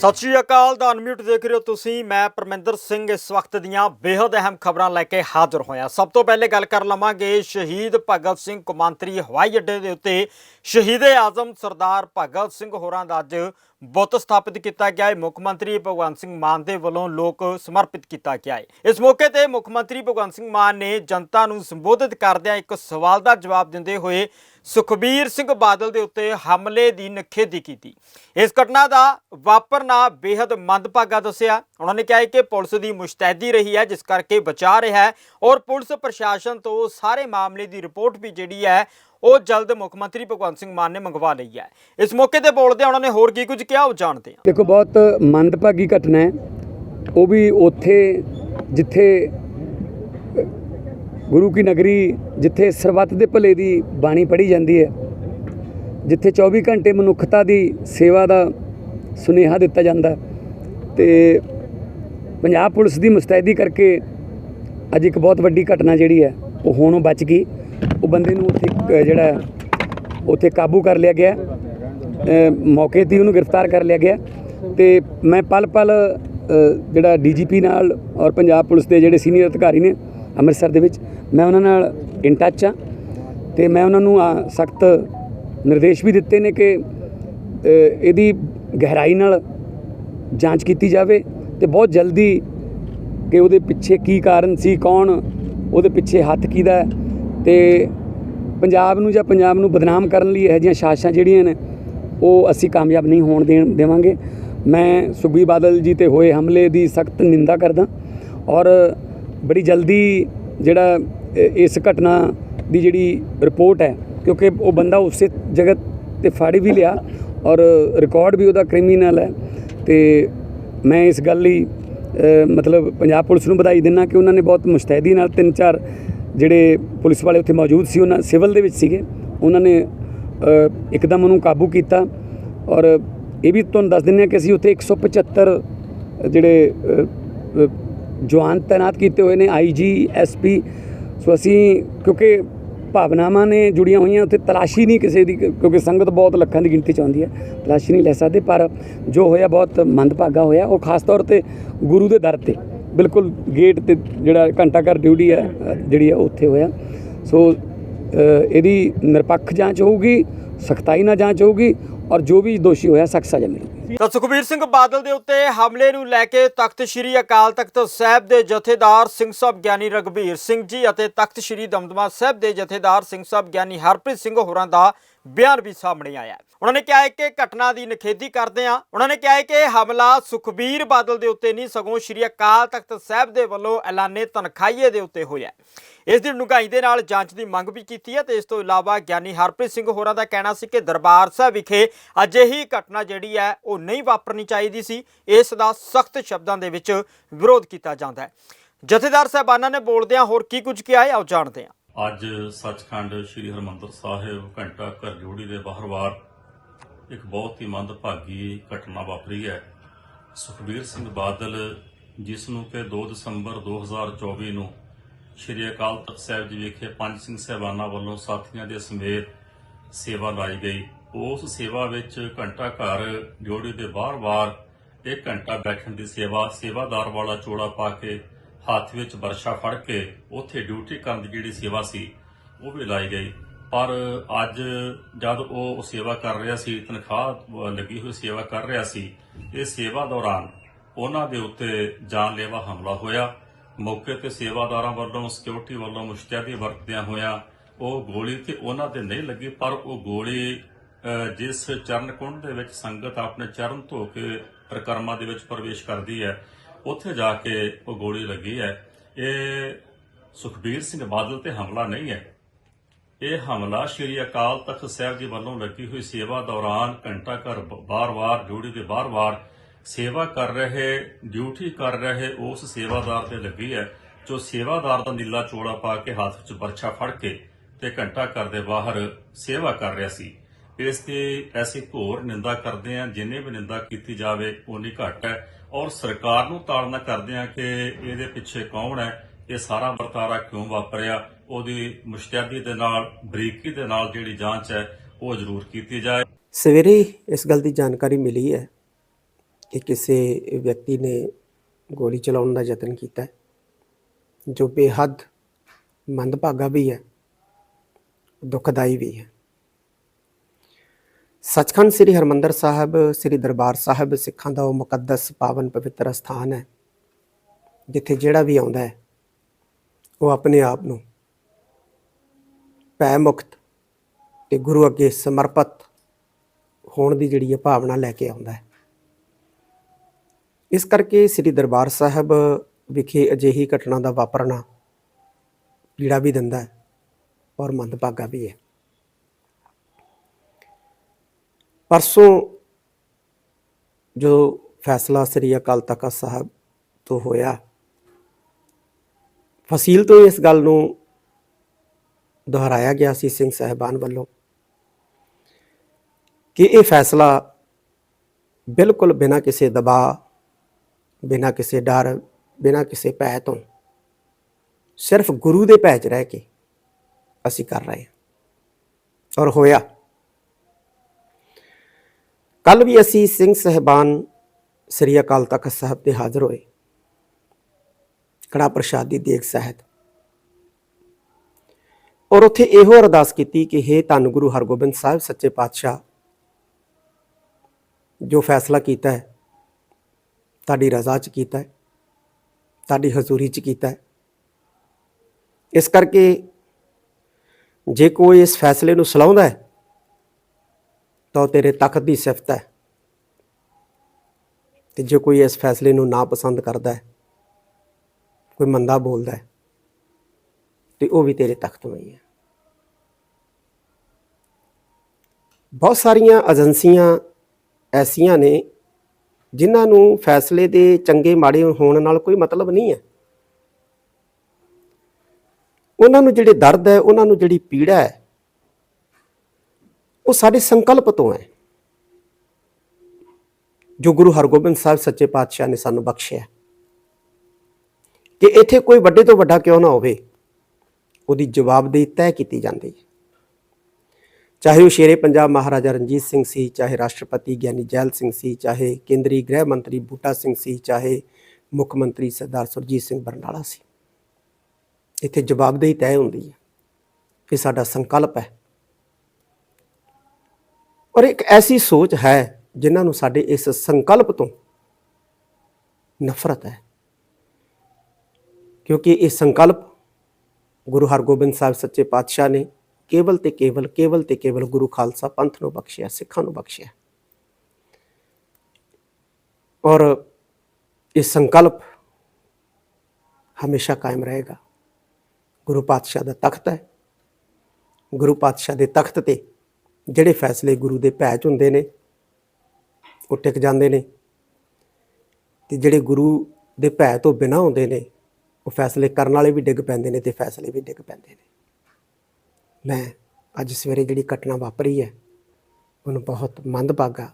ਸਤਿ ਸ਼੍ਰੀ ਅਕਾਲ, ਦਾ ਅਨਮਿਊਟ ਦੇਖ ਰਹੇ ਹੋ ਤੁਸੀਂ। ਮੈਂ ਪਰਮਿੰਦਰ ਸਿੰਘ ਇਸ ਵਕਤ ਦੀਆਂ ਬੇहद ਅਹਿਮ ਖਬਰਾਂ ਲੈ ਕੇ ਹਾਜ਼ਰ ਹੋਇਆ। ਸਭ ਤੋਂ ਪਹਿਲੇ ਗੱਲ ਕਰ ਲਵਾਂਗੇ, ਸ਼ਹੀਦ ਭਗਤ ਸਿੰਘ ਕੌਮਾਂਤਰੀ ਹਵਾਈ ਅੱਡੇ ਦੇ ਉੱਤੇ ਸ਼ਹੀਦੇ ਆਜ਼ਮ ਸਰਦਾਰ ਭਗਤ ਸਿੰਘ ਹੋਰਾਂ ਦਾ ਅੱਜ ਬੁੱਤ ਸਥਾਪਿਤ ਕੀਤਾ ਗਿਆ ਹੈ। ਮੁੱਖ ਮੰਤਰੀ ਭਗਵੰਤ ਸਿੰਘ ਮਾਨ ਦੇ ਵੱਲੋਂ ਲੋਕ ਸਮਰਪਿਤ ਕੀਤਾ ਗਿਆ ਹੈ। ਇਸ ਮੌਕੇ ਤੇ ਮੁੱਖ ਮੰਤਰੀ ਭਗਵੰਤ ਸਿੰਘ ਮਾਨ ਨੇ ਜਨਤਾ ਨੂੰ ਸੰਬੋਧਿਤ ਕਰਦਿਆਂ ਇੱਕ ਸਵਾਲ ਦਾ ਜਵਾਬ ਦਿੰਦੇ ਹੋਏ ਸੁਖਬੀਰ ਸਿੰਘ ਬਾਦਲ ਦੇ ਉੱਤੇ ਹਮਲੇ ਦੀ ਨਿਖੇਧੀ ਕੀਤੀ। ਇਸ ਘਟਨਾ ਦਾ ਵਾਪਰਨਾ ਬੇहद ਮੰਦਭਾਗਾ ਦੱਸਿਆ। ਉਹਨਾਂ ਨੇ ਕਿਹਾ ਹੈ ਕਿ ਪੁਲਿਸ ਦੀ ਮੁਸ਼ਤੈਦੀ ਰਹੀ ਹੈ, ਜਿਸ ਕਰਕੇ ਬਚਾ ਰਿਹਾ ਹੈ ਔਰ ਪੁਲਿਸ ਪ੍ਰਸ਼ਾਸਨ ਤੋਂ ਸਾਰੇ ਮਾਮਲੇ ਦੀ ਰਿਪੋਰਟ ਵੀ ਜਿਹੜੀ ਹੈ ਉਹ ਜਲਦ ਮੁੱਖ ਮੰਤਰੀ ਭਗਵੰਤ ਸਿੰਘ ਮਾਨ ਨੇ ਮੰਗਵਾ ਲਈ ਹੈ। ਇਸ ਮੌਕੇ ਤੇ ਬੋਲਦੇ ਉਹਨਾਂ ਨੇ ਹੋਰ ਕੀ ਕੁਝ ਕਿਹਾ, ਉਹ ਜਾਣਦੇ ਹਾਂ। ਦੇਖੋ, ਬਹੁਤ ਮੰਦਭਾਗੀ ਘਟਨਾ ਹੈ। ਉਹ ਵੀ ਉੱਥੇ ਜਿੱਥੇ ਗੁਰੂ ਕੀ ਨਗਰੀ ਜਿੱਥੇ ਸਰਬੱਤ ਦੇ ਭਲੇ ਦੀ ਬਾਣੀ ਪੜ੍ਹੀ ਜਾਂਦੀ ਹੈ, ਜਿੱਥੇ 24 ਘੰਟੇ ਮਨੁੱਖਤਾ ਦੀ ਸੇਵਾ ਦਾ ਸੁਨੇਹਾ ਦਿੱਤਾ ਜਾਂਦਾ ਤੇ ਪੰਜਾਬ ਪੁਲਿਸ ਦੀ ਮੁਸਤੈਦੀ ਕਰਕੇ ਅੱਜ ਇੱਕ ਬਹੁਤ ਵੱਡੀ ਘਟਨਾ ਜਿਹੜੀ ਹੈ, ਉਹ ਹੋਣੋਂ ਬਚ ਗਈ। ਉਹ ਬੰਦੇ ਨੂੰ ਉੱਥੇ ਜਿਹੜਾ ਉੱਥੇ ਕਾਬੂ ਕਰ ਲਿਆ ਗਿਆ। ਮੌਕੇ ਤੇ ਉਹਨੂੰ ਗ੍ਰਿਫਤਾਰ ਕਰ ਲਿਆ ਗਿਆ ਤੇ ਮੈਂ ਪਲ ਪਲ ਅ, ਜਿਹੜਾ ਡੀਜੀਪੀ ਨਾਲ ਔਰ ਪੰਜਾਬ ਪੁਲਿਸ ਦੇ ਜਿਹੜੇ ਸੀਨੀਅਰ ਅਧਿਕਾਰੀ ਨੇ ਅੰਮ੍ਰਿਤਸਰ ਦੇ ਵਿੱਚ ਮੈਂ ਉਹਨਾਂ ਨਾਲ ਇਨ ਟੱਚ ਆ ਤੇ ਮੈਂ ਉਹਨਾਂ ਨੂੰ ਸਖਤ ਨਿਰਦੇਸ਼ ਵੀ ਦਿੱਤੇ ਨੇ ਕਿ ਇਹਦੀ ਗਹਿਰਾਈ ਨਾਲ ਜਾਂਚ ਕੀਤੀ ਜਾਵੇ ਤੇ ਬਹੁਤ ਜਲਦੀ ਕਿ ਉਹਦੇ ਪਿੱਛੇ ਕੀ ਕਾਰਨ ਸੀ ਕੌਣ ਉਹਦੇ ਪਿੱਛੇ ਹੱਥ ਕਿਹਦਾ ਹੈ ਤੇ ਪੰਜਾਬ ਨੂੰ ਜਾਂ ਪੰਜਾਬ ਨੂੰ ਬਦਨਾਮ ਕਰਨ ਲਈ ਇਹੋ ਜਿਹੀਆਂ ਸਾਜ਼ਿਸ਼ਾਂ ਜਿਹੜੀਆਂ ਨੇ, ਉਹ ਅਸੀਂ ਕਾਮਯਾਬ ਨਹੀਂ ਹੋਣ ਦੇਣ ਦੇਵਾਂਗੇ। ਮੈਂ ਸੁਖਬੀਰ ਬਾਦਲ ਜੀ ਤੇ ਹੋਏ ਹਮਲੇ ਦੀ ਸਖਤ ਨਿੰਦਾ ਕਰਦਾ ਔਰ ਬੜੀ ਜਲਦੀ ਜਿਹੜਾ ਇਸ ਘਟਨਾ ਦੀ ਜਿਹੜੀ ਰਿਪੋਰਟ ਹੈ, ਕਿਉਂਕਿ ਉਹ ਬੰਦਾ ਉਸੇ ਜਗ੍ਹਾ ਤੇ ਫੜ ਵੀ ਲਿਆ ਔਰ ਰਿਕਾਰਡ ਵੀ ਉਹਦਾ ਕ੍ਰਿਮੀਨਲ ਹੈ। ਤੇ ਮੈਂ ਇਸ ਗੱਲ ਲਈ ਮਤਲਬ ਪੰਜਾਬ ਪੁਲਿਸ ਨੂੰ ਵਧਾਈ ਦਿੰਦਾ ਕਿ ਉਹਨਾਂ ਨੇ ਬਹੁਤ ਮੁਸਤੈਦੀ ਨਾਲ ਤਿੰਨ ਚਾਰ ਜਿਹੜੇ ਪੁਲਿਸ ਵਾਲੇ ਉੱਥੇ ਮੌਜੂਦ ਸੀ ਉਹਨਾਂ ਸਿਵਲ ਦੇ ਵਿੱਚ ਸੀਗੇ। ਉਹਨਾਂ ਨੇ ਇੱਕਦਮ ਉਹਨੂੰ ਕਾਬੂ ਕੀਤਾ ਔਰ ਇਹ ਵੀ ਤੁਹਾਨੂੰ ਦੱਸ ਦਿੰਦੇ ਹਾਂ ਕਿ ਅਸੀਂ ਉੱਥੇ 175 ਜਿਹੜੇ ਅ, ਅ, ਜਵਾਨ ਤਾਇਨਾਤ ਕੀਤੇ ਹੋਏ ਨੇ ਆਈਜੀ ਐਸਪੀ ਸੋ ਅਸੀਂ ਕਿਉਂਕਿ ਭਾਵਨਾਵਾਂ ਨੇ ਜੁੜੀਆਂ ਹੋਈਆਂ ਉੱਥੇ ਤਲਾਸ਼ੀ ਨਹੀਂ ਕਿਸੇ ਦੀ ਕਿਉਂਕਿ ਸੰਗਤ ਬਹੁਤ ਲੱਖਾਂ ਦੀ ਗਿਣਤੀ ਚ ਆਉਂਦੀ ਹੈ ਤਲਾਸ਼ੀ ਨਹੀਂ ਲੈ ਸਕਦੇ ਪਰ ਜੋ ਹੋਇਆ ਬਹੁਤ ਮੰਦਭਾਗਾ ਹੋਇਆ ਔਰ ਖਾਸ ਤੌਰ ਤੇ ਗੁਰੂ ਦੇ ਦਰ ਤੇ। ਬਿਲਕੁਲ ਗੇਟ ਤੇ ਜਿਹੜਾ ਘੰਟਾ ਘਰ ਡਿਊਟੀ ਹੈ, ਜਿਹੜੀ ਹੈ, ਉੱਥੇ ਹੋਇਆ। ਸੋ ਇਹਦੀ ਨਿਰਪੱਖ ਜਾਂਚ ਹੋਊਗੀ, ਸਖਤਾਈ ਨਾਲ ਜਾਂਚ ਹੋਊਗੀ ਔਰ ਜੋ ਵੀ ਦੋਸ਼ੀ ਹੋਇਆ, ਸਖਤ ਸਜ਼ਾ ਮਿਲੇਗੀ। ਤਾਂ ਸੁਖਬੀਰ ਸਿੰਘ ਬਾਦਲ ਦੇ ਉੱਤੇ ਹਮਲੇ ਨੂੰ ਲੈ ਕੇ ਤਖਤ ਸ੍ਰੀ ਅਕਾਲ ਤਖਤ ਸਾਹਿਬ ਦੇ ਜਥੇਦਾਰ ਸਿੰਘ ਸਾਹਿਬ ਗਿਆਨੀ ਰਗਵੀਰ ਸਿੰਘ ਜੀ ਅਤੇ ਤਖਤ ਸ੍ਰੀ ਦਮਦਮਾ ਸਾਹਿਬ ਦੇ ਜਥੇਦਾਰ ਸਿੰਘ ਸਾਹਿਬ ਗਿਆਨੀ ਹਰਪ੍ਰੀਤ ਸਿੰਘ ਹੋਰਾਂ ਦਾ ਬਿਆਨ ਵੀ ਸਾਹਮਣੇ ਆਇਆ ਉਹਨਾਂ ਨੇ ਕਿਹਾ ਹੈ ਕਿ ਘਟਨਾ ਦੀ ਨਿਖੇਧੀ ਕਰਦੇ ਆ ਉਹਨਾਂ ਨੇ ਕਿਹਾ ਹੈ ਕਿ ਇਹ ਹਮਲਾ ਸੁਖਬੀਰ ਬਾਦਲ ਦੇ ਉੱਤੇ ਨਹੀਂ, ਸਗੋਂ ਸ੍ਰੀ ਅਕਾਲ ਤਖਤ ਸਾਹਿਬ ਦੇ ਵੱਲੋਂ ਐਲਾਨੇ ਤਨਖਾਹੀਏ ਦੇ ਉੱਤੇ ਹੋਇਆ ਇਸ ਦੀ ਡੂੰਘਾਈ ਦੇ ਨਾਲ ਜਾਂਚ ਦੀ ਮੰਗ ਵੀ ਕੀਤੀ ਹੈ ਤੇ ਇਸ ਤੋਂ ਇਲਾਵਾ ਗਿਆਨੀ ਹਰਪ੍ਰੀਤ ਸਿੰਘ ਹੋਰਾਂ ਦਾ ਕਹਿਣਾ ਸੀ ਕਿ ਦਰਬਾਰ ਸਾਹਿਬ ਵਿਖੇ ਅਜਿਹੀ ਘਟਨਾ ਜਿਹੜੀ ਹੈ, ਉਹ ਨਹੀਂ ਵਾਪਰਨੀ ਚਾਹੀਦੀ ਸੀ। ਇਸ ਦਾ ਸਖਤ ਸ਼ਬਦਾਂ ਦੇ ਵਿੱਚ ਵਿਰੋਧ ਕੀਤਾ ਜਾਂਦਾ ਹੈ। ਜਥੇਦਾਰ ਸਾਹਿਬਾਨਾਂ ਨੇ ਬੋਲਦਿਆਂ ਹੋਰ ਕੀ ਕੁਝ ਕਿਹਾ ਹੈ, ਆਓ ਜਾਣਦੇ ਹਾਂ। ਅੱਜ ਸੱਚਖੰਡ ਸ੍ਰੀ ਹਰਮੰਦਰ ਸਾਹਿਬ ਘੰਟਾ ਘਰ ਜੋੜੀ ਦੇ ਬਾਹਰਵਾਰ ਇੱਕ ਬਹੁਤ ਹੀ ਮੰਦਭਾਗੀ ਘਟਨਾ ਵਾਪਰੀ ਹੈ। ਸੁਖਬੀਰ ਸਿੰਘ ਬਾਦਲ, ਜਿਸ ਨੂੰ ਕਿ 2 ਦਸੰਬਰ 2024 ਨੂੰ ਸ੍ਰੀ ਅਕਾਲ ਤਖਤ ਸਾਹਿਬ ਜੀ ਵਿਖੇ ਪੰਜ ਸਿੰਘ ਸਹਿਬਾਨਾਂ ਵੱਲੋਂ ਸਾਥੀਆਂ ਦੇ ਸਮੇਤ ਸੇਵਾ ਲਾਈ ਗਈ। ਉਸ ਸੇਵਾ ਵਿੱਚ ਘੰਟਾ ਘਰ ਜੋੜੀ ਦੇ ਬਾਹਰ-ਬਾਹਰ ਇੱਕ ਘੰਟਾ ਬੈਠਣ ਦੀ ਸੇਵਾ, ਸੇਵਾਦਾਰ ਵਾਲਾ ਚੋੜਾ ਪਾ ਕੇ ਹੱਥ ਵਿੱਚ ਵਰਸ਼ਾ ਫੜ ਕੇ ਉੱਥੇ ਡਿਊਟੀ ਕਰਨ ਦੀ ਜਿਹੜੀ ਸੇਵਾ ਸੀ, ਉਹ ਵੀ ਲਾਈ ਗਈ। ਪਰ ਅੱਜ ਜਦ ਉਹ ਸੇਵਾ ਕਰ ਰਿਹਾ ਸੀ, ਤਨਖਾਹ ਲੱਗੀ ਹੋਈ ਸੇਵਾ ਕਰ ਰਿਹਾ ਸੀ, ਇਹ ਸੇਵਾ ਦੌਰਾਨ ਉਹਨਾਂ ਦੇ ਉੱਤੇ ਜਾਨਲੇਵਾ ਹਮਲਾ ਹੋਇਆ। ਮੌਕੇ ਤੇ ਸੇਵਾਦਾਰਾਂ ਵੱਲੋਂ ਸਿਕਿਉਰਿਟੀ ਵੱਲੋਂ ਮੁਸ਼ਤੈਦੀ ਵਰਤਦਿਆਂ ਹੋਇਆ ਉਹ ਗੋਲੀ ਤੇ ਉਹਨਾਂ ਤੇ ਨਹੀਂ ਲੱਗੀ, ਪਰ ਉਹ ਗੋਲੀ ਜਿਸ ਚਰਨ ਕੁੰਡ ਦੇ ਵਿੱਚ ਸੰਗਤ ਆਪਣੇ ਚਰਨ ਧੋ ਕੇ ਪ੍ਰਕਰਮਾਂ ਦੇ ਵਿੱਚ ਪ੍ਰਵੇਸ਼ ਕਰਦੀ ਹੈ ਉੱਥੇ ਜਾ ਕੇ ਉਹ ਗੋਲੀ ਲੱਗੀ ਹੈ। ਇਹ ਸੁਖਬੀਰ ਸਿੰਘ ਬਾਦਲ ਤੇ ਹਮਲਾ ਨਹੀਂ ਹੈ। ਇਹ ਹਮਲਾ ਸ਼੍ਰੀ ਅਕਾਲ ਤਖਤ ਸਾਹਿਬ ਜੀ ਵੱਲੋਂ ਲੱਗੀ ਹੋਈ ਸੇਵਾ ਦੌਰਾਨ ਘੰਟਾ ਘਰ ਬਾਰ-ਬਾਰ ਜੋੜੀ ਦੇ ਬਾਰ-ਬਾਰ ਸੇਵਾ ਕਰ ਰਹੇ, ਡਿਊਟੀ ਕਰ ਰਹੇ ਉਸ ਸੇਵਾਦਾਰ ਤੇ ਲੱਗੀ ਹੈ, ਜੋ ਸੇਵਾਦਾਰ ਦਾ ਨੀਲਾ ਚੋੜਾ ਪਾ ਕੇ ਹੱਥ ਵਿੱਚ ਬਰਛਾ ਫੜ ਕੇ ਤੇ ਘੰਟਾ ਘਰ ਦੇ ਬਾਹਰ ਸੇਵਾ ਕਰ ਰਿਹਾ ਸੀ। ਇਸ ਤੇ ਐਸੀ ਘੋਰ ਨਿੰਦਾ ਕਰਦੇ ਆ ਜਿੰਨੇ ਵੀ ਨਿੰਦਾ ਕੀਤੀ ਜਾਵੇ ਉਨੀ ਘੱਟ ਹੈ। ਔਰ ਸਰਕਾਰ ਨੂੰ ਤਾੜਨਾ ਕਰਦੇ ਆ ਕਿ ਇਹਦੇ ਪਿੱਛੇ ਕੌਣ ਹੈ? ਇਹ ਸਾਰਾ ਵਰਤਾਰਾ ਕਿਉਂ ਵਾਪਰਿਆ? ਉਹਦੀ ਮੁਸ਼ਤੈਦੀ ਦੇ ਨਾਲ ਬਰੀਕੀ ਦੇ ਨਾਲ ਜਿਹੜੀ ਜਾਂਚ ਹੈ ਉਹ ਜ਼ਰੂਰ ਕੀਤੀ ਜਾਏ। ਸਵੇਰੇ ਇਸ ਗੱਲ ਦੀ ਜਾਣਕਾਰੀ ਮਿਲੀ ਹੈ ਕਿ ਕਿਸੇ ਵਿਅਕਤੀ ਨੇ ਗੋਲੀ ਚਲਾਉਣ ਦਾ ਯਤਨ ਕੀਤਾ ਹੈ, ਜੋ ਬੇਹੱਦ ਮੰਦਭਾਗਾ ਵੀ ਹੈ ਦੁਖਦਾਈ ਵੀ ਹੈ। ਸੱਚਖੰਡ ਸ੍ਰੀ ਹਰਮੰਦਰ ਸਾਹਿਬ, ਸ੍ਰੀ ਦਰਬਾਰ ਸਾਹਿਬ ਸਿੱਖਾਂ ਦਾ ਉਹ ਮੁਕੱਦਸ ਪਾਵਨ ਪਵਿੱਤਰ ਸਥਾਨ ਹੈ, ਜਿੱਥੇ ਜਿਹੜਾ ਵੀ ਆਉਂਦਾ ਹੈ, ਉਹ ਆਪਣੇ ਆਪ ਨੂੰ ਭੈ ਮੁਕਤ ਤੇ ਗੁਰੂ ਅੱਗੇ ਸਮਰਪਿਤ ਹੋਣ ਦੀ ਜਿਹੜੀ ਹੈ ਭਾਵਨਾ ਲੈ ਕੇ ਆਉਂਦਾ ਹੈ। ਇਸ ਕਰਕੇ ਸ੍ਰੀ ਦਰਬਾਰ ਸਾਹਿਬ ਵਿਖੇ ਅਜਿਹੀ ਘਟਨਾ ਦਾ ਵਾਪਰਨਾ ਪੀੜਾ ਵੀ ਦਿੰਦਾ ਹੈ ਔਰ ਮੰਦਭਾਗਾ ਵੀ ਹੈ। ਪਰਸੋਂ ਜੋ ਫੈਸਲਾ ਸ੍ਰੀ ਅਕਾਲ ਤਖਤ ਸਾਹਿਬ ਤੋਂ ਹੋਇਆ, ਫਸੀਲ ਤੋਂ ਇਸ ਗੱਲ ਨੂੰ ਦੁਹਰਾਇਆ ਗਿਆ ਸੀ ਸਿੰਘ ਸਾਹਿਬਾਨ ਵੱਲੋਂ ਕਿ ਇਹ ਫੈਸਲਾ ਬਿਲਕੁਲ ਬਿਨਾਂ ਕਿਸੇ ਦਬਾਅ, ਬਿਨਾਂ ਕਿਸੇ ਡਰ, ਬਿਨਾਂ ਕਿਸੇ ਭੈ ਤੋਂ ਸਿਰਫ ਗੁਰੂ ਦੇ ਭੈ 'ਚ ਰਹਿ ਕੇ ਅਸੀਂ ਕਰ ਰਹੇ ਹਾਂ ਔਰ ਹੋਇਆ। ਕੱਲ ਵੀ ਅਸੀਂ ਸਿੰਘ ਸਹਿਬਾਨ ਸ੍ਰੀ ਅਕਾਲ ਤਖਤ ਸਾਹਿਬ ਤੇ ਹਾਜ਼ਰ ਹੋਏ। ਕੜਾ ਪ੍ਰਸ਼ਾਦ ਦੀ ਦੇਗ ਸਹਿਤ। ਔਰ ਉੱਥੇ ਇਹੋ ਅਰਦਾਸ ਕੀਤੀ ਕਿ हे ਧੰਨ ਗੁਰੂ ਹਰਗੋਬਿੰਦ ਸਾਹਿਬ ਸੱਚੇ ਪਾਤਸ਼ਾਹ, ਜੋ ਫੈਸਲਾ ਕੀਤਾ ਹੈ, ਤੁਹਾਡੀ ਰਜ਼ਾ 'ਚ ਕੀਤਾ ਹੈ, ਤੁਹਾਡੀ ਹਜ਼ੂਰੀ 'ਚ ਕੀਤਾ ਹੈ। ਇਸ ਕਰਕੇ ਜੇ ਕੋਈ ਇਸ ਫੈਸਲੇ ਨੂੰ ਸਲਾਉਂਦਾ ਹੈ ਤਾਂ ਉਹ ਤੇਰੇ ਤਖਤ ਦੀ ਸਿਫਤ ਹੈ। ਤੇ ਜੇ ਕੋਈ ਇਸ ਫੈਸਲੇ ਨੂੰ ਨਾ ਪਸੰਦ ਕਰਦਾ ਹੈ, ਕੋਈ ਮੰਦਾ ਬੋਲਦਾ ਹੈ, ਤੇ ਉਹ ਵੀ ਤੇਰੇ ਤਖਤ ਤੋਂ ਹੀ ਹੈ। ਬਹੁਤ ਸਾਰੀਆਂ ਏਜੰਸੀਆਂ ਐਸੀਆਂ ਨੇ ਜਿਨ੍ਹਾਂ ਨੂੰ ਫੈਸਲੇ ਦੇ ਚੰਗੇ ਮਾੜੇ ਹੋਣ ਨਾਲ ਕੋਈ ਮਤਲਬ ਨਹੀਂ ਹੈ। ਉਹਨਾਂ ਨੂੰ ਜਿਹੜੇ ਦਰਦ ਹੈ, ਉਹਨਾਂ ਨੂੰ ਜਿਹੜੀ ਪੀੜਾ ਹੈ ਉਹ ਸਾਡੇ ਸੰਕਲਪ ਤੋਂ ਹੈ। ਜੋ ਗੁਰੂ ਹਰਗੋਬਿੰਦ ਸਾਹਿਬ ਸੱਚੇ ਪਾਤਸ਼ਾਹ ਨੇ ਸਾਨੂੰ ਬਖਸ਼ਿਆ। ਕਿ ਇੱਥੇ ਕੋਈ ਵੱਡੇ ਤੋਂ ਵੱਡਾ ਕਿਉਂ ਨਾ ਹੋਵੇ, ਉਹਦੀ ਜਵਾਬਦੇਹੀ ਤੈਅ ਕੀਤੀ ਜਾਂਦੀ ਹੈ। ਚਾਹੇ ਉਹ ਸ਼ੇਰੇ ਪੰਜਾਬ ਮਹਾਰਾਜਾ ਰਣਜੀਤ ਸਿੰਘ ਸੀ, ਚਾਹੇ ਰਾਸ਼ਟਰਪਤੀ ਗਿਆਨੀ ਜੈਲ ਸਿੰਘ ਸੀ, ਚਾਹੇ ਕੇਂਦਰੀ ਗ੍ਰਹਿ ਮੰਤਰੀ ਬੂਟਾ ਸਿੰਘ ਸੀ, ਚਾਹੇ ਮੁੱਖ ਮੰਤਰੀ ਸਰਦਾਰ ਸੁਰਜੀਤ ਸਿੰਘ ਬਰਨਾਲਾ ਸੀ। ਇੱਥੇ ਜਵਾਬਦੇਹੀ ਤੈਅ ਹੁੰਦੀ ਹੈ। ਇਹ ਸਾਡਾ ਸੰਕਲਪ ਹੈ। ਔਰ ਇੱਕ ਐਸੀ ਸੋਚ ਹੈ ਜਿਨ੍ਹਾਂ ਨੂੰ ਸਾਡੇ ਇਸ ਸੰਕਲਪ ਤੋਂ ਨਫ਼ਰਤ ਹੈ। ਕਿਉਂਕਿ ਇਹ ਸੰਕਲਪ ਗੁਰੂ ਹਰਗੋਬਿੰਦ ਸਾਹਿਬ ਸੱਚੇ ਪਾਤਸ਼ਾਹ ਨੇ ਕੇਵਲ ਤੇ ਕੇਵਲ ਕੇਵਲ ਤੇ ਕੇਵਲ ਗੁਰੂ ਖਾਲਸਾ ਪੰਥ ਨੂੰ ਬਖਸ਼ਿਆ, ਸਿੱਖਾਂ ਨੂੰ ਬਖਸ਼ਿਆ। ਔਰ ਇਹ ਸੰਕਲਪ ਹਮੇਸ਼ਾ ਕਾਇਮ ਰਹੇਗਾ। ਗੁਰੂ ਪਾਤਸ਼ਾਹ ਦਾ ਤਖਤ ਹੈ। ਗੁਰੂ ਪਾਤਸ਼ਾਹ ਦੇ ਤਖਤ ਤੇ ਜਿਹੜੇ ਫੈਸਲੇ ਗੁਰੂ ਦੇ ਭੈ 'ਚ ਹੁੰਦੇ ਨੇ, ਉਹ ਟਿਕ ਜਾਂਦੇ ਨੇ। ਤੇ ਜਿਹੜੇ ਗੁਰੂ ਦੇ ਭੈ ਤੋਂ ਬਿਨਾਂ ਹੁੰਦੇ ਨੇ, ਉਹ ਫੈਸਲੇ ਕਰਨ ਵਾਲੇ ਵੀ ਡਿੱਗ ਪੈਂਦੇ ਨੇ ਤੇ ਫੈਸਲੇ ਵੀ ਡਿੱਗ ਪੈਂਦੇ ਨੇ। ਮੈਂ ਅੱਜ ਸਵੇਰੇ ਜਿਹੜੀ ਘਟਨਾ ਵਾਪਰੀ ਹੈ, ਉਹਨੂੰ ਬਹੁਤ ਮੰਦਭਾਗਾ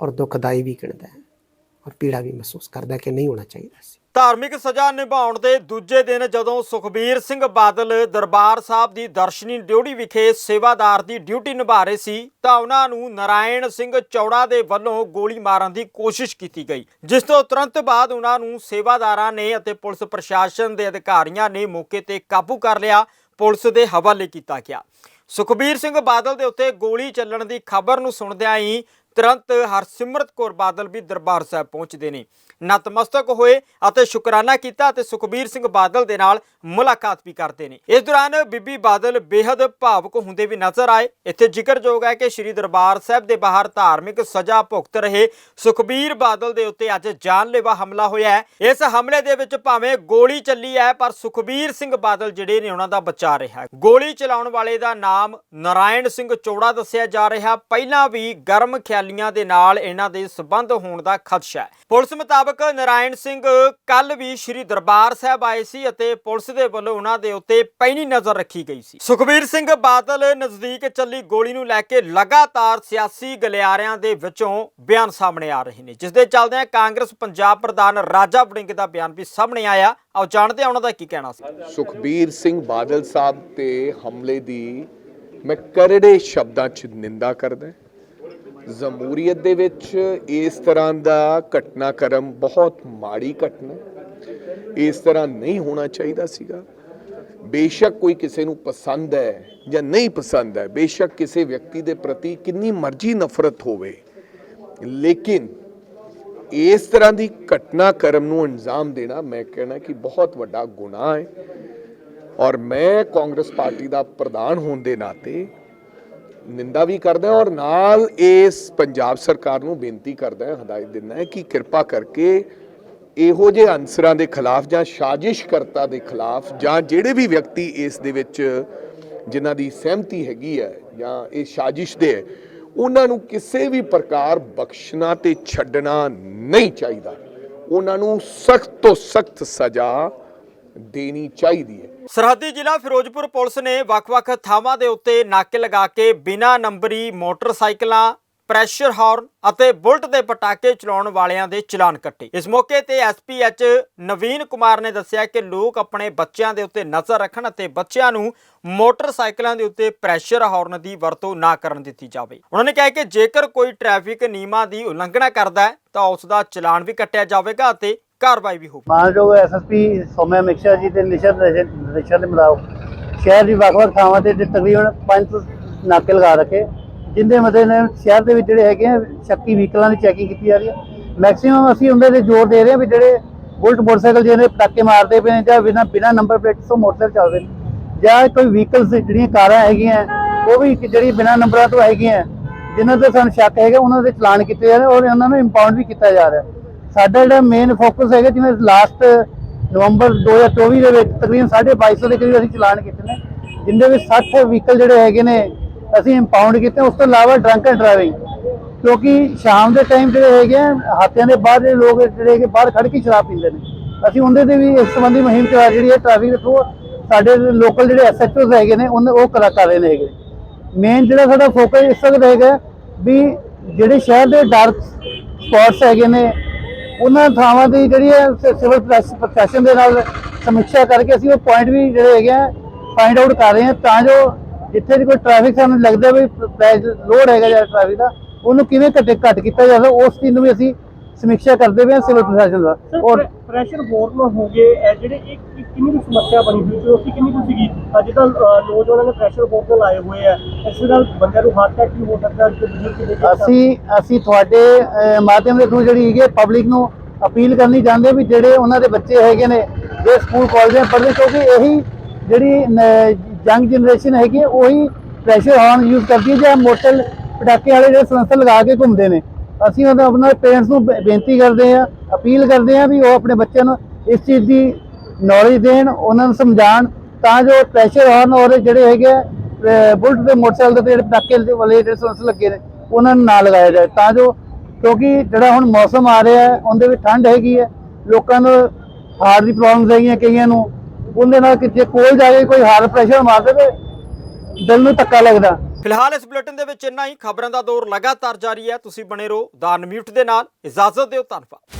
ਔਰ ਦੁਖਦਾਈ ਵੀ ਗਿਣਦਾ ਹੈ। ਔਰ ਪੀੜਾ ਵੀ ਮਹਿਸੂਸ ਕਰਦਾ ਕਿ ਨਹੀਂ ਹੋਣਾ ਚਾਹੀਦਾ ਸੀ। ਧਾਰਮਿਕ ਸਜ਼ਾ ਨਿਭਾਉਣ ਦੇ ਦੂਜੇ ਦਿਨ ਜਦੋਂ ਸੁਖਬੀਰ ਸਿੰਘ ਬਾਦਲ ਦਰਬਾਰ ਸਾਹਿਬ ਦੀ ਦਰਸ਼ਨੀ ਡਿਊਟੀ ਵਿਖੇ ਸੇਵਾਦਾਰ ਦੀ ਡਿਊਟੀ ਨਿਭਾ ਰਹੇ ਸੀ ਤਾਂ ਉਹਨਾਂ ਨੂੰ ਨਾਰਾਇਣ ਸਿੰਘ ਚੌੜਾ ਦੇ ਵੱਲੋਂ ਗੋਲੀ ਮਾਰਨ ਦੀ ਕੋਸ਼ਿਸ਼ ਕੀਤੀ ਗਈ। ਜਿਸ ਤੋਂ ਤੁਰੰਤ ਬਾਅਦ ਉਹਨਾਂ ਨੂੰ ਸੇਵਾਦਾਰਾਂ ਨੇ ਅਤੇ ਪੁਲਿਸ ਪ੍ਰਸ਼ਾਸਨ ਦੇ ਅਧਿਕਾਰੀਆਂ ਨੇ ਮੌਕੇ ਤੇ ਕਾਬੂ ਕਰ ਲਿਆ, ਪੁਲਿਸ ਦੇ ਹਵਾਲੇ ਕੀਤਾ ਗਿਆ। ਸੁਖਬੀਰ ਸਿੰਘ ਬਾਦਲ ਦੇ ਉੱਤੇ ਗੋਲੀ ਚੱਲਣ ਦੀ ਖਬਰ ਨੂੰ ਸੁਣਦਿਆਂ ਹੀ ਤੁਰੰਤ ਹਰਸਿਮਰਤ ਕੌਰ ਬਾਦਲ ਵੀ ਦਰਬਾਰ ਸਾਹਿਬ ਪਹੁੰਚਦੇ ਨੇ। ਨਤਮਸਤਕ ਹੋਏ ਅਤੇ ਸ਼ੁਕਰਾਨਾ ਕੀਤਾ ਅਤੇ ਸੁਖਬੀਰ ਸਿੰਘ ਬਾਦਲ ਦੇ ਨਾਲ ਮੁਲਾਕਾਤ ਵੀ ਕਰਦੇ ਨੇ। ਇਸ ਦੌਰਾਨ ਬੀਬੀ ਬਾਦਲ ਬੇहद ਭਾਵੁਕ ਹੁੰਦੇ ਵੀ ਨਜ਼ਰ ਆਏ। ਇੱਥੇ ਜ਼ਿਕਰਯੋਗ ਹੈ ਕਿ ਸ੍ਰੀ ਦਰਬਾਰ ਸਾਹਿਬ ਦੇ ਬਾਹਰ ਧਾਰਮਿਕ ਸਜ਼ਾ ਭੁਗਤ ਰਹੇ ਸੁਖਬੀਰ ਬਾਦਲ ਦੇ ਉੱਤੇ ਅੱਜ ਜਾਨਲੇਵਾ ਹਮਲਾ ਹੋਇਆ ਹੈ। ਇਸ ਹਮਲੇ ਦੇ ਵਿੱਚ ਭਾਵੇਂ ਗੋਲੀ ਚੱਲੀ ਹੈ, ਪਰ ਸੁਖਬੀਰ ਸਿੰਘ ਬਾਦਲ ਜਿਹੜੇ ਨੇ ਉਹਨਾਂ ਦਾ ਬਚਾ ਰਿਹਾ ਗੋਲੀ ਚਲਾਉਣ ਵਾਲੇ ਦਾ ਨਾਮ ਨਾਰਾਇਣ ਸਿੰਘ ਚੋੜਾ ਦੱਸਿਆ ਜਾ ਰਿਹਾ। ਪਹਿਲਾਂ ਵੀ ਗਰਮ ਖਿਆਲੀਆਂ ਦੇ ਨਾਲ ਇਹਨਾਂ ਦੇ ਸਬੰਧ ਹੋਣ ਦਾ ਖਦਸ਼ਾ ਹੈ। ਪੁਲਿਸ ਮੁਤਾਬਕ ਨਾਰਾਇਣ ਸਿੰਘ ਕੱਲ ਵੀ ਸ੍ਰੀ ਦਰਬਾਰ ਸਾਹਿਬ ਆਏ ਸੀ ਅਤੇ ਪੁਲਿਸ ਦੇ ਵੱਲੋਂ ਉਹਨਾਂ ਦੇ ਉੱਤੇ ਪੈਣੀ ਨਜ਼ਰ ਰੱਖੀ ਗਈ ਸੀ। ਸੁਖਬੀਰ ਸਿੰਘ ਬਾਦਲ ਨਜ਼ਦੀਕ ਚੱਲੀ ਗੋਲੀ ਨੂੰ ਲੈ ਕੇ ਲਗਾਤਾਰ ਸਿਆਸੀ ਗਲਿਆਰਿਆਂ ਦੇ ਵਿੱਚੋਂ ਬਿਆਨ ਸਾਹਮਣੇ ਆ ਰਹੇ ਨੇ। ਜਿਸ ਦੇ ਚੱਲਦਿਆਂ ਕਾਂਗਰਸ ਪੰਜਾਬ ਪ੍ਰਧਾਨ ਰਾਜਾ ਵੜਿੰਗ ਦਾ ਬਿਆਨ ਵੀ ਸਾਹਮਣੇ ਆਇਆ। ਆਓ ਜਾਣਦੇ ਹਾਂ ਉਹਨਾਂ ਦਾ ਕੀ ਕਹਿਣਾ ਸੀ। ਸੁਖਬੀਰ ਸਿੰਘ ਬਾਦਲ ਸਾਹਿਬ ਤੇ ਹਮਲੇ ਦੀ ਮੈਂ ਕਰੜੇ ਸ਼ਬਦਾਂ 'ਚ ਨਿੰਦਾ ਕਰਦਾ ਜਮਹੂਰੀਅਤ ਦੇ ਵਿੱਚ ਇਸ ਤਰ੍ਹਾਂ ਦਾ ਘਟਨਾਕ੍ਰਮ ਬਹੁਤ ਮਾੜੀ ਘਟਨਾ ਇਸ ਤਰ੍ਹਾਂ ਨਹੀਂ ਹੋਣਾ ਚਾਹੀਦਾ ਸੀਗਾ। ਬੇਸ਼ੱਕ ਕੋਈ ਕਿਸੇ ਨੂੰ ਪਸੰਦ ਹੈ ਜਾਂ ਨਹੀਂ ਪਸੰਦ ਹੈ, ਬੇਸ਼ੱਕ ਕਿਸੇ ਵਿਅਕਤੀ ਦੇ ਪ੍ਰਤੀ ਕਿੰਨੀ ਮਰਜ਼ੀ ਨਫ਼ਰਤ ਹੋਵੇ, ਲੇਕਿਨ ਇਸ ਤਰ੍ਹਾਂ ਦੀ ਘਟਨਾ ਕਰਮ ਨੂੰ ਅੰਜਾਮ ਦੇਣਾ ਮੈਂ ਕਹਿਣਾ ਕਿ ਬਹੁਤ ਵੱਡਾ ਗੁਨਾਹ ਹੈ। ਔਰ ਮੈਂ ਕਾਂਗਰਸ ਪਾਰਟੀ ਦਾ ਪ੍ਰਧਾਨ ਹੋਣ ਦੇ ਨਾਤੇ ਨਿੰਦਾ ਵੀ ਕਰਦਾ ਔਰ ਨਾਲ ਇਸ ਪੰਜਾਬ ਸਰਕਾਰ ਨੂੰ ਬੇਨਤੀ ਕਰਦਾ ਹਾਂ ਹਦਾਇਤ ਦਿੰਦਾ ਹੈ ਕਿ ਕਿਰਪਾ ਕਰਕੇ ਇਹੋ ਜਿਹੇ ਅਨਸਰਾਂ ਦੇ ਖਿਲਾਫ ਜਾਂ ਸਾਜ਼ਿਸ਼ਕਰਤਾ ਦੇ ਖਿਲਾਫ ਜਾਂ ਜਿਹੜੇ ਵੀ ਵਿਅਕਤੀ ਇਸ ਦੇ ਵਿੱਚ ਜਿਨ੍ਹਾਂ ਦੀ ਸਹਿਮਤੀ ਹੈਗੀ ਹੈ ਜਾਂ ਇਹ ਸਾਜ਼ਿਸ਼ ਦੇ ਹੈ, ਉਹਨਾਂ ਨੂੰ ਕਿਸੇ ਵੀ ਪ੍ਰਕਾਰ ਬਖਸ਼ਣਾ ਤੇ ਛੱਡਣਾ ਨਹੀਂ ਚਾਹੀਦਾ। ਉਹਨਾਂ ਨੂੰ ਸਖਤ ਤੋਂ ਸਖਤ ਸਜ਼ਾ ਦੇਣੀ ਚਾਹੀਦੀ ਹੈ। ਸਰਹੱਦੀ ਜ਼ਿਲ੍ਹਾ ਫਿਰੋਜ਼ਪੁਰ ਪੁਲਿਸ ਨੇ ਵੱਖ-ਵੱਖ ਥਾਵਾਂ ਦੇ ਉੱਤੇ ਨਾਕੇ ਲਗਾ ਕੇ ਬਿਨਾਂ ਨੰਬਰੀ ਮੋਟਰਸਾਈਕਲਾਂ, ਪ੍ਰੈਸ਼ਰ ਹਾਰਨ ਅਤੇ ਬੁਲਟ ਦੇ ਪਟਾਕੇ ਚਲਾਉਣ ਵਾਲਿਆਂ ਦੇ ਚਲਾਨ ਕੱਟੇ। ਇਸ ਮੌਕੇ ਤੇ ਐਸਪੀਐਚ ਨਵੀਨ ਕੁਮਾਰ ਨੇ ਦੱਸਿਆ ਕਿ ਲੋਕ ਆਪਣੇ ਬੱਚਿਆਂ ਦੇ ਉੱਤੇ ਨਜ਼ਰ ਰੱਖਣ ਅਤੇ ਬੱਚਿਆਂ ਨੂੰ ਮੋਟਰਸਾਈਕਲਾਂ ਦੇ ਉੱਤੇ ਪ੍ਰੈਸ਼ਰ ਹਾਰਨ ਦੀ ਵਰਤੋਂ ਨਾ ਕਰਨ ਦਿੱਤੀ ਜਾਵੇ। ਉਹਨਾਂ ਨੇ ਕਿਹਾ ਕਿ ਜੇਕਰ ਕੋਈ ਟ੍ਰੈਫਿਕ ਨਿਯਮਾਂ ਦੀ ਉਲੰਘਣਾ ਕਰਦਾ ਹੈ, ਤਾਂ ਉਸ ਦਾ ਚਲਾਨ ਵੀ ਕੱਟਿਆ ਜਾਵੇਗਾ ਅਤੇ ਕਾਰਵਾਈ ਵੀ ਹੋਵੇਗੀ ਮਾਨਯੋਗ ਐਸਐਸਪੀ ਸੋਮਿਆ ਮਿਕਸ਼ਾ ਜੀ ਦੇ ਨਿਸ਼ਰ ਨਿਸ਼ਰ ਦੇ ਮੁਤਾਬਕ ਸ਼ਹਿਰ ਦੀ ਵੱਖ-ਵੱਖ ਥਾਵਾਂ ਤੇ ਤਕਰੀਬਨ ਪੰਜ ਨਾਕੇ ਲਗਾ ਰੱਖੇ। ਜਿੰਦੇ ਮਤੇ ਨੇ ਸ਼ਹਿਰ ਦੇ ਵਿੱਚ ਜਿਹੜੇ ਹੈਗੇ ਆ, ਸ਼ੱਕੀ ਵਹੀਕਲਾਂ ਦੀ ਚੈਕਿੰਗ ਕੀਤੀ ਜਾ ਰਹੀ ਹੈ। ਮੈਕਸਿਮਮ ਅਸੀਂ ਉਹਨਾਂ ਤੇ ਜ਼ੋਰ ਦੇ ਰਹੇ ਹਾਂ ਵੀ ਜਿਹੜੇ ਬੁਲਟ ਮੋਟਰਸਾਈਕਲ ਜਿਹੜੇ ਪਟਾਕੇ ਮਾਰਦੇ ਪਏ ਨੇ ਜਾਂ ਬਿਨਾਂ ਬਿਨਾਂ ਨੰਬਰ ਪਲੇਟ ਤੋਂ ਮੋਟਰਸਾਈਕਲ ਚੱਲਦੇ ਨੇ, ਜਾਂ ਕੋਈ ਵਹੀਕਲਸ ਜਿਹੜੀਆਂ ਕਾਰਾਂ ਹੈਗੀਆਂ, ਉਹ ਵੀ ਜਿਹੜੀ ਬਿਨਾਂ ਨੰਬਰਾਂ ਤੋਂ ਹੈਗੀਆਂ, ਜਿਨ੍ਹਾਂ ਤੇ ਸਾਨੂੰ ਸ਼ੱਕ ਹੈਗਾ, ਉਹਨਾਂ ਦੇ ਚਲਾਨ ਕੀਤੇ ਜਾ ਰਹੇ ਔਰ ਉਹਨਾਂ ਨੂੰ ਇੰਪਾਊਂਡ ਵੀ ਕੀਤਾ ਜਾ ਰਿਹਾ। ਸਾਡਾ ਜਿਹੜਾ ਮੇਨ ਫੋਕਸ ਹੈਗਾ ਜਿਵੇਂ ਲਾਸਟ ਨਵੰਬਰ 2024 ਦੇ ਵਿੱਚ ਤਕਰੀਬਨ 250 ਦੇ ਕਰੀਬ ਅਸੀਂ ਚਲਾਨ ਕੀਤੇ ਨੇ ਜਿੰਦੇ ਵਿੱਚ 60 ਵਹੀਕਲ ਜਿਹੜੇ ਹੈਗੇ ਨੇ ਅਸੀਂ ਇੰਪਾਊਂਡ ਕੀਤੇ ਉਸ ਤੋਂ ਇਲਾਵਾ ਡਰੰਕ ਐਂਡ ਡਰਾਈਵਿੰਗ ਕਿਉਂਕਿ ਸ਼ਾਮ ਦੇ ਟਾਈਮ ਜਿਹੜੇ ਹੈਗੇ ਆ, ਹਾਤਿਆਂ ਦੇ ਬਾਹਰ ਦੇ ਲੋਕ ਜਿਹੜੇ ਹੈਗੇ ਬਾਹਰ ਖੜ ਕੇ ਸ਼ਰਾਬ ਪੀਂਦੇ ਨੇ। ਅਸੀਂ ਉਹਦੇ ਤੇ ਵੀ ਇਸ ਸੰਬੰਧੀ ਮੁਹਿੰਮ ਚਲਾ ਜਿਹੜੀ ਹੈ ਟ੍ਰੈਫਿਕ ਦੇ ਥਰੂ ਸਾਡੇ ਲੋਕਲ ਜਿਹੜੇ ਐਸਐਚਓਸ ਹੈਗੇ ਨੇ ਉਹਨੇ ਉਹ ਕਰਾ ਕਰ ਰਹੇ ਨੇ ਹੈਗੇ। ਮੇਨ ਜਿਹੜਾ ਸਾਡਾ ਫੋਕਸ ਇਸ ਵਕਤ ਹੈਗਾ ਵੀ ਜਿਹੜੇ ਸ਼ਹਿਰ ਦੇ ਡਾਰਕ ਸਪੌਟਸ ਹੈਗੇ ਨੇ ਉਹਨਾਂ ਥਾਵਾਂ ਦੀ ਜਿਹੜੀ ਹੈ ਸਿਵਲ ਪ੍ਰੈਸ- ਪ੍ਰਸ਼ਾਸਨ ਦੇ ਨਾਲ ਸਮੀਖਿਆ ਕਰਕੇ ਅਸੀਂ ਉਹ ਪੁਆਇੰਟ ਵੀ ਜਿਹੜੇ ਹੈਗੇ ਆ ਫਾਈਂਡ ਆਊਟ ਕਰ ਰਹੇ ਹਾਂ, ਤਾਂ ਜੋ ਜਿੱਥੇ ਵੀ ਕੋਈ ਟ੍ਰੈਫਿਕ ਸਾਨੂੰ ਲੱਗਦਾ ਵੀ ਲੋਡ ਹੈਗਾ ਜਾਂ ਟ੍ਰੈਫਿਕ ਦਾ, ਉਹਨੂੰ ਕਿਵੇਂ ਘੱਟ ਘੱਟ ਕੀਤਾ ਜਾਵੇ, ਉਸ ਚੀਜ਼ ਨੂੰ ਵੀ ਅਸੀਂ ਸਮੀਖਿਆ ਕਰਦੇ ਪਏ ਹਾਂ ਸਿਵਲ ਪ੍ਰਸ਼ਾਸਨ ਦਾ। ਔਰ ਪ੍ਰੈਸ਼ਰ ਹੋਰ ਨਾ ਹੋ ਗਏ ਇਹ ਜਿਹੜੇ ਇੱਕ ਇੱਕ ਕਿੰਨੀ ਕੁ ਸਮੱਸਿਆ ਬਣੀ ਹੋਈ ਸੀ ਉਸ ਦੀ ਕਿੰਨੀ ਕੁ ਸੀਗੀ? ਅੱਜ ਕੱਲ ਨੌਜਵਾਨਾਂ ਨੇ ਪ੍ਰੈਸ਼ਰ ਬਹੁਤ ਲਾਏ ਹੋਏ ਆ। ਇਸ ਨਾਲ ਬੰਦਿਆਂ ਨੂੰ ਹਾਰਟ ਅਟੈਕ ਵੀ ਹੋ ਸਕਦਾ ਅਸੀਂ ਅਸੀਂ ਤੁਹਾਡੇ ਮਾਧਿਅਮ ਦੇ ਥਰੂ ਜਿਹੜੀ ਹੈਗੀ ਪਬਲਿਕ ਨੂੰ ਅਪੀਲ ਕਰਨੀ ਚਾਹੁੰਦੇ ਵੀ ਜਿਹੜੇ ਉਹਨਾਂ ਦੇ ਬੱਚੇ ਹੈਗੇ ਨੇ ਜੇ ਸਕੂਲ ਕਾਲਜਾਂ ਪੜ੍ਹਦੇ ਕਿਉਂਕਿ ਇਹੀ ਜਿਹੜੀ ਯੰਗ ਜਨਰੇਸ਼ਨ ਹੈਗੀ ਉਹੀ ਪ੍ਰੈਸ਼ਰ ਹਾਰਨ ਯੂਜ਼ ਕਰਦੀ ਹੈ ਜਾਂ ਮੋਟਰ ਪਟਾਕੇ ਵਾਲੇ ਜਿਹੜੇ ਸਲੈਂਸਰ ਲਗਾ ਕੇ ਘੁੰਮਦੇ ਨੇ। ਅਸੀਂ ਉਹਨਾਂ ਆਪਣੇ ਪੇਰੈਂਟਸ ਨੂੰ ਬੇ- ਬੇਨਤੀ ਕਰਦੇ ਹਾਂ ਅਪੀਲ ਕਰਦੇ ਹਾਂ ਵੀ ਉਹ ਆਪਣੇ ਬੱਚਿਆਂ ਨੂੰ ਇਸ ਚੀਜ਼ ਦੀ ਨੌਲੇਜ ਦੇਣ ਉਹਨਾਂ ਨੂੰ ਸਮਝਾਉਣ ਤਾਂ ਜੋ ਪ੍ਰੈਸ਼ਰ ਹਾਰਨ ਔਰ ਜਿਹੜੇ ਹੈਗੇ ਆ, ਬੁਲਟ ਦੇ ਮੋਟਰਸਾਈਕਲ ਦੇ ਜਿਹੜੇ ਪਟਾਕੇ ਵਾਲੇ ਜਿਹੜੇ ਸਲੈਂਸਰ ਲੱਗੇ ਨੇ ਉਹਨਾਂ ਨੂੰ ਨਾ ਲਗਾਇਆ ਜਾਏ। ਤਾਂ ਜੋ ਕਿਉਂਕਿ ਜਿਹੜਾ ਹੁਣ ਮੌਸਮ ਆ ਰਿਹਾ ਹੈ ਉਹਦੇ ਵਿੱਚ ਠੰਡ ਹੈਗੀ ਹੈ ਲੋਕਾਂ ਨੂੰ ਹਾਰਟ ਦੀ ਪ੍ਰੋਬਲਮਸ ਹੈਗੀਆਂ ਕਈਆਂ ਨੂੰ ਉਹਦੇ ਨਾਲ ਕਿ ਕੋਲ ਜਾ ਕੇ ਕੋਈ ਹਾਰਟ ਪ੍ਰੈਸ਼ਰ ਮਾਰਦੇ ਤੇ ਦਿਲ ਨੂੰ ਧੱਕਾ ਲੱਗਦਾ। ਫਿਲਹਾਲ ਇਸ ਬੁਲੇਟਿਨ ਦੇ ਵਿੱਚ ਇੰਨਾ ਹੀ। ਖਬਰਾਂ ਦਾ ਦੌਰ ਲਗਾਤਾਰ ਜਾਰੀ ਹੈ। ਤੁਸੀਂ ਬਣੇ ਰਹੋ ਦਾ ਅਨਮਿਊਟ ਦੇ ਨਾਲ। ਇਜਾਜ਼ਤ ਦਿਓ ਧੰਨਵਾਦ।